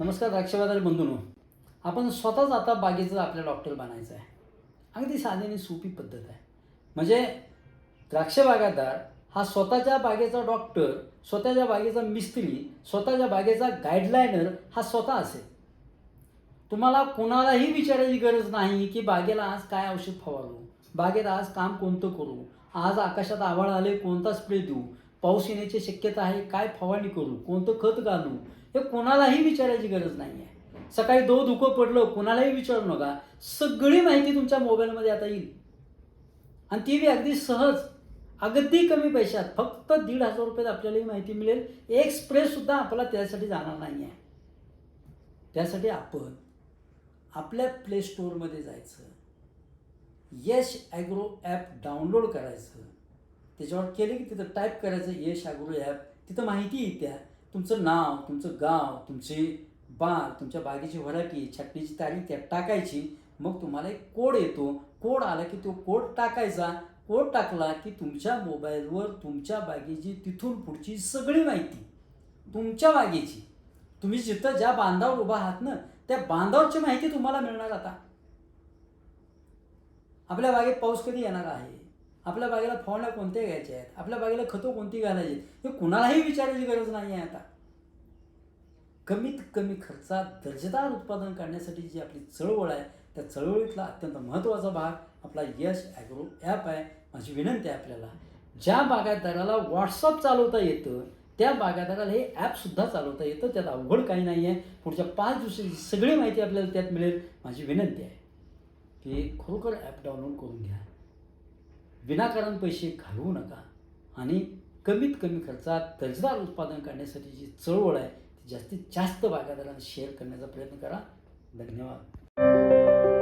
नमस्कार द्राक्षबाजारी बंधूनो. आपण स्वतःच आता बागेचं आपल्या डॉक्टर बनायचं आहे. अगदी साधी आणि सोपी पद्धत आहे. म्हणजे द्राक्ष बागायतदार हा स्वतःच्या बागेचा डॉक्टर स्वतःच्या बागेचा मिस्त्री स्वतःच्या बागेचा गाईडलायनर हा स्वतः असेल. तुम्हाला कोणालाही विचारायची गरज नाही की बागेला आज काय औषध फवारू बागेत आज काम कोणतं करू आज आकाशात आभाळ आले कोणता स्प्रे देऊ पाऊस येण्याची शक्यता आहे काय फवारणी करू कोणतं खत घालू हे कोणालाही विचारायची गरज नाही आहे सकाळी दो धुकं पडलं कोणालाही विचारू नका. सगळी माहिती तुमच्या मोबाईलमध्ये आता येईल. आणि ती बी अगदी सहज अगदी कमी पैशात फक्त दीड हजार रुपयात आपल्याला ही माहिती मिळेल. एक स्प्रेसुद्धा त्यासाठी जाणार नाही आहे त्यासाठी आपण आपल्या प्ले स्टोअरमध्ये जायचं. यश ॲग्रो ॲप डाउनलोड करायचं. त्याच्यावर केले की तिथं टाईप करायचं यश आगुरु ॲप. तिथं माहिती येत्या तुमचं नाव तुमचं गाव तुमची बाग तुमच्या बागेची व्हरायटी छाटणीची तारीख त्यात टाकायची. मग तुम्हाला एक कोड येतो. कोड आला की तो कोड टाकायचा. कोड टाकला की तुमच्या मोबाईलवर तुमच्या बागेची तिथून पुढची सगळी माहिती. तुमच्या बागेची. तुम्ही जिथं ज्या बांधावर उभा आहात ना त्या बांधावरची माहिती तुम्हाला मिळणार आता. आपल्या बागेत पाऊस कधी येणार आहे? आपल्या बागेला फवारण्या कोणत्या घ्यायच्या आहेत? आपल्या बागेला खतं कोणती घालायची हे कुणालाही विचारायची गरज नाही आहे आता. कमीत कमी खर्चात दर्जेदार उत्पादन काढण्यासाठी जी आपली चळवळ आहे त्या चळवळीतला अत्यंत महत्त्वाचा भाग आपला यश ॲग्रो ॲप आहे. माझी विनंती आहे आपल्याला ज्या बागायतदाराला व्हॉट्सअप चालवता येतं त्या बागायतदाराला हे ॲपसुद्धा चालवता येतं. त्यात अवघड काही नाही आहे. पुढच्या पाच दिवसाची सगळी माहिती आपल्याला त्यात मिळेल माझी विनंती आहे. की खरोखर ॲप डाउनलोड करून घ्या. विनाकारण पैसे घालवू नका. आणि कमीत कमी खर्चात दर्जेदार उत्पादन काढण्यासाठी जी चळवळ आहे ती जास्तीत जास्त बागायतदारांना शेअर करण्याचा प्रयत्न करा. धन्यवाद.